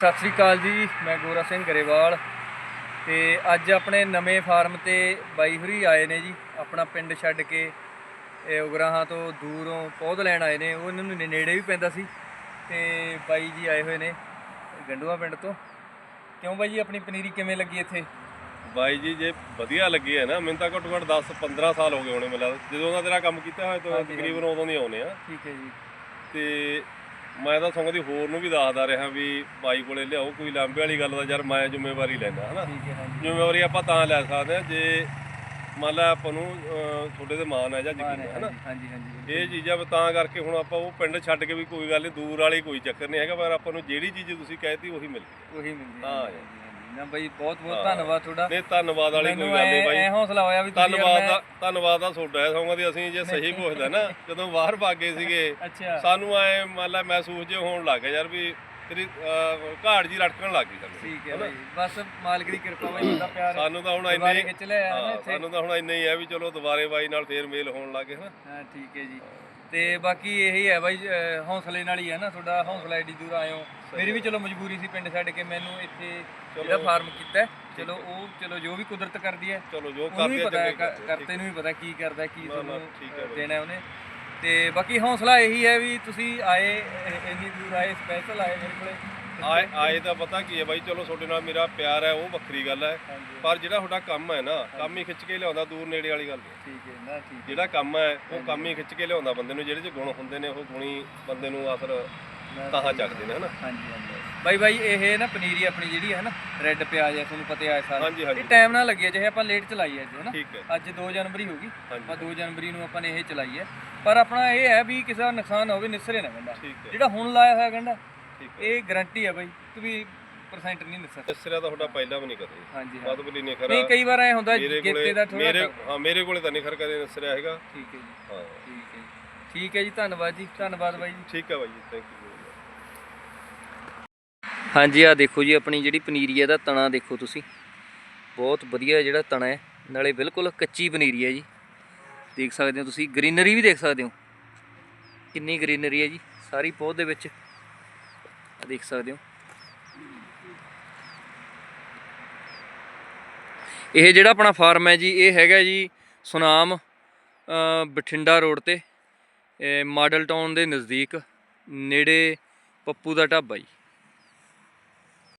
ਸਤਿ ਸ੍ਰੀ ਅਕਾਲ ਜੀ ਮੈਂ ਗੋਰਾ ਸਿੰਘ ਗਰੇਵਾਲ ਤੇ ਅੱਜ ਆਪਣੇ ਨਵੇਂ ਫਾਰਮ ਤੇ ਬਾਈ ਹੁਰੀ ਆਏ ਨੇ ਜੀ ਆਪਣਾ ਪਿੰਡ ਛੱਡ ਕੇ ਇਹ ਉਗਰਾਹਾਂ ਤੋਂ ਦੂਰੋਂ ਪੌਦ ਲੈਣ ਆਏ ਨੇ ਉਹ ਇਹਨਾਂ ਨੂੰ ਨੇੜੇ ਵੀ ਪੈਂਦਾ ਸੀ ਤੇ ਬਾਈ ਜੀ ਆਏ ਹੋਏ ਨੇ ਗੰਡੂਆ ਪਿੰਡ ਤੋਂ। ਕਿਉਂ ਬਾਈ ਜੀ ਆਪਣੀ ਪਨੀਰੀ ਕਿਵੇਂ ਲੱਗੀ ਇੱਥੇ? ਬਾਈ ਜੀ ਜੇ ਵਧੀਆ ਲੱਗੀ ਹੈ ਨਾ ਮੈਨੂੰ ਤਾਂ ਘੱਟੋ ਘੱਟ 10 15 ਸਾਲ ਹੋ ਗਏ ਹੋਣੇ ਲੱਗਦਾ। ਜਦੋਂ ਦਾ ਤੇਰਾ ਕੰਮ ਕੀਤਾ ਹੋਇਆ ਤਾਂ ਤਕਰੀਬਨ ਉਦੋਂ ਦੀ ਆਉਨੇ ਆ। ਠੀਕ ਹੈ ਜੀ। ਤੇ ਮੈਂ ਤਾਂ ਸਗੋਂ ਦੀ ਹੋਰ ਨੂੰ ਵੀ ਦੱਸਦਾ ਰਿਹਾ ਵੀ ਬਾਈ ਕੋਲੇ ਲਿਆਓ ਕੋਈ ਲਾਂਬੇ ਵਾਲੀ ਗੱਲ ਦਾ ਯਾਰ ਮੈਂ ਜ਼ਿੰਮੇਵਾਰੀ ਲੈਣਾ ਹਨਾ? ਠੀਕ ਹੈ ਹਾਂਜੀ। ਜ਼ਿੰਮੇਵਾਰੀ ਆਪਾਂ ਤਾਂ ਲੈ ਸਕਦੇ ਆ ਜੇ ਮੰਨ ਲਾ ਆਪਾਂ ਨੂੰ ਅਹ, ਤੁਹਾਡੇ ਤੇ ਮਾਣ ਹੈ ਜਾਂ ਯਕੀਨ ਹੈ ਹਨਾ? ਹਾਂਜੀ ਹਾਂਜੀ ਇਹ ਚੀਜ਼ਾਂ ਵੀ ਤਾਂ ਕਰਕੇ ਹੁਣ ਆਪਾਂ ਉਹ ਪਿੰਡ ਛੱਡ ਕੇ ਵੀ ਕੋਈ ਗੱਲ ਨਹੀਂ ਦੂਰ ਵਾਲੀ ਕੋਈ ਚੱਕਰ ਨਹੀਂ ਹੈਗਾ ਪਰ ਆਪਾਂ ਨੂੰ ਜਿਹੜੀ ਚੀਜ਼ ਤੁਸੀਂ ਕਹਿਤੀ ਉਹੀ ਮਿਲ ਗਈ। ਉਹੀ ਮਿਲਦੀ ਹਾਂ। ਨਾ ਬਾਈ ਬਹੁਤ ਬਹੁਤ ਧੰਨਵਾਦ ਤੁਹਾਡਾ। ਨਹੀਂ ਧੰਨਵਾਦ ਵਾਲੀ ਕੋਈ ਗੱਲ ਨਹੀਂ ਬਾਈ। ਐ ਹੌਸਲਾ ਹੋਇਆ ਵੀ ਤੁਸੀਂ ਧੰਨਵਾਦ ਦਾ ਧੰਨਵਾਦ ਦਾ ਤੁਹਾਡਾ ਸੌਂਗਾ ਦੀ ਅਸੀਂ ਜੇ ਸਹੀ ਪੁੱਛਦਾ ਨਾ ਜਦੋਂ ਬਾਹਰ ਭਾਗੇ ਸੀਗੇ ਸਾਨੂੰ ਐ ਮੰਨ ਲਾ ਮਹਿਸੂਸ ਜੇ ਹੋਣ ਲੱਗ ਗਿਆ ਯਾਰ ਵੀ ਤੇਰੀ ਘਾੜ ਜੀ ਰਟਕਣ ਲੱਗ ਗਈ ਸਾਨੂੰ। ਠੀਕ ਹੈ ਬਾਈ। ਬਸ ਮਾਲਕ ਦੀ ਕਿਰਪਾ ਬਾਈ ਤੁਹਾਡਾ ਪਿਆਰ ਸਾਨੂੰ ਤਾਂ ਹੁਣ ਇੰਨੇ ਹਾਂ, ਸਾਨੂੰ ਤਾਂ ਹੁਣ ਇੰਨਾ ਹੀ ਹੈ ਵੀ ਚਲੋ ਦੁਬਾਰੇ ਬਾਈ ਨਾਲ ਫੇਰ ਮੇਲ ਹੋਣ ਲੱਗੇ ਹਨਾ? ਹਾਂ ਠੀਕ ਹੈ ਜੀ। ਤੇ ਬਾਕੀ ਇਹੀ ਹੈ ਬਾਈ ਅਹ, ਹੌਸਲੇ ਨਾਲ ਹੀ ਹੈ ਨਾ ਤੁਹਾਡਾ ਹੌਸਲਾ ਏਡੀ ਦੂਰ ਆਇਓ ਮੇਰੀ ਵੀ ਚਲੋ ਮਜਬੂਰੀ ਸੀ ਪਿੰਡ ਛੱਡ ਕੇ ਮੈਨੂੰ ਇੱਥੇ ਜਿਹੜਾ ਫਾਰਮ ਕੀਤਾ ਹੈ, ਚਲੋ ਉਹ ਚਲੋ ਜੋ ਵੀ ਕੁਦਰਤ ਕਰਦੀ ਹੈ ਚਲੋ ਜੋ ਉਹਨੂੰ ਵੀ ਕਰਦੇ ਪਤਾ ਹੈ ਕ- ਕਰਤੇ ਨੂੰ ਵੀ ਪਤਾ ਕੀ ਕਰਦਾ ਕੀ ਤੁਹਾਨੂੰ ਹੈ। ਦੇਣਾ ਉਹਨੇ। ਤੇ ਬਾਕੀ ਹੌਸਲਾ ਇਹੀ ਹੈ ਵੀ ਤੁਸੀਂ ਆਏ ਇੰਨੀ ਦੂਰ ਆਏ ਸਪੈਸ਼ਲ ਆਏ ਮੇਰੇ ਕੋਲੇ। ਆਏ ਆਏ ਤਾਂ ਪਤਾ ਕੀ ਹੈ ਬਾਈ ਚਲੋ ਤੁਹਾਡੇ ਨਾਲ ਮੇਰਾ ਪਿਆਰ ਹੈ ਉਹ ਵੱਖਰੀ ਗੱਲ ਹੈ। ਪਰ ਜਿਹੜਾ ਤੁਹਾਡਾ ਕੰਮ ਹੈ ਨਾ ਕੰਮ ਹੀ ਖਿੱਚ ਕੇ ਲਿਆਉਂਦਾ ਦੂਰ ਨੇੜੇ ਵਾਲੀ ਗੱਲ। ਨਹੀਂ ਠੀਕ ਹੈ ਨਾ ਠੀਕ ਹੈ। ਜਿਹੜਾ ਕੰਮ ਹੈ ਉਹ ਕੰਮ ਹੀ ਖਿੱਚ ਕੇ ਲਿਆਉਂਦਾ ਬੰਦੇ ਨੂੰ ਜਿਹੜੇ ਚ ਗੁਣ ਹੁੰਦੇ ਨੇ ਉਹ ਗੁਣੀ ਬੰਦੇ ਨੂੰ ਅਸਰ ਨਾ ਤਾਹਾਂ ਚੱਕਦੇ ਨੇ ਹਨਾ? ਹਾਂਜੀ ਹਾਂਜੀ। ਬਾਈ ਬਾਈ ਇਹ ਨਾ ਪਨੀਰੀ ਆਪਣੀ ਜਿਹੜੀ ਹੈ ਨਾ ਰੈੱਡ ਪਿਆਜ਼ ਹੈ ਤੁਹਾਨੂੰ ਪਤਾ ਹੈ ਸਾਰਾ। ਹਾਂਜੀ ਹਾਂਜੀ। ਇਹ ਟਾਈਮ ਨਾਲ ਲੱਗੀ ਹੈ ਜਿਹੇ ਆਪਾਂ ਲੇਟ ਚਲਾਈ ਹੈ ਅੱਜ ਹੈ ਨਾ ਠੀਕ ਹੈ। ਅੱਜ 2 ਜਨਵਰੀ ਹੋ ਗਈ ਹਾਂਜੀ। ਆਪਾਂ 2 ਜਨਵਰੀ ਨੂੰ ਆਪਾਂ ਨੇ ਇਹ ਚਲਾਈ ਹੈ। ਪਰ ਆਪਣਾ ਇਹ ਹੈ ਵੀ ਕਿਸੇ ਦਾ ਨੁਕਸਾਨ ਨਾ ਹੋਵੇ ਨਿਸਰੇ ਨਾ ਗੰਡਾ ਠੀਕ ਹੈ। ਜਿਹੜਾ ਹੁਣ ਲਾਇਆ ਹੋਇਆ ਗੰਡਾ ਠੀਕ ਹੈ। ਇਹ ਗਾਰੰਟੀ ਹੈ ਬਾਈ ਕਿ ਵੀ ਪਰਸੈਂਟ ਨਹੀਂ ਇਸ ਤਰ੍ਹਾਂ ਤਾਂ ਤੁਹਾਡਾ ਪਹਿਲਾਂ ਵੀ ਨਹੀਂ ਕਦੇ ਹਾਂਜੀ ਹਾਂ। ਮਤਲਬ ਨਹੀਂ ਖਰਾ। ਨਹੀਂ ਕਈ ਵਾਰ ਐ ਹੁੰਦਾ ਮੇਰੇ ਗੇਤੇ ਕੋਲੇ ਦਾ ਥੋੜਾ ਮੇਰੇ ਹਾਂ ਮੇਰੇ ਕੋਲੇ ਤਾਂ ਨਹੀਂ ਖਰ ਕਦੇ ਨਸਰਿਆ ਹੈਗਾ। ਠੀਕ ਹੈ ਜੀ। ਹਾਂ। ਠੀਕ ਹੈ ਜੀ। ਠੀਕ ਹੈ ਜੀ ਧੰਨਵਾਦ ਜੀ। ਧੰਨਵਾਦ ਬਾਈ ਜੀ। ਠੀਕ ਹੈ ਬਾਈ ਜੀ ਥੈਂਕ ਯੂ ਹਾਂਜੀ ਆ ਦੇਖੋ ਜੀ ਆਪਣੀ ਜਿਹੜੀ ਪਨੀਰੀ ਹੈ ਦਾ ਤਣਾ ਦੇਖੋ ਤੁਸੀਂ। ਬਹੁਤ ਵਧੀਆ ਜਿਹੜਾ ਤਣਾ ਹੈ। ਨਾਲੇ ਬਿਲਕੁਲ ਕੱਚੀ ਪਨੀਰੀ ਹੈ ਜੀ। ਦੇਖ ਸਕਦੇ ਹੋ ਤੁਸੀਂ ਗ੍ਰੀਨਰੀ ਵੀ ਦੇਖ ਸਕਦੇ ਹੋ। ਕਿੰਨੀ ਗ੍ਰੀਨਰੀ ਹੈ ਜੀ। ਸਾਰੀ ਪੌਦ ਦੇ ਵਿੱਚ। ਦੇਖ ਸਕਦੇ ਹੋ। ਇਹ ਜਿਹੜਾ ਆਪਣਾ ਫਾਰਮ ਹੈ ਜੀ, ਇਹ ਹੈਗਾ ਜੀ ਸੁਨਾਮ ਬਠਿੰਡਾ ਰੋਡ ਤੇ ਮਾਡਲ ਟਾਊਨ ਦੇ ਨਜ਼ਦੀਕ, ਨੇੜੇ ਪੱਪੂ ਦਾ ਢਾਬਾ ਜੀ।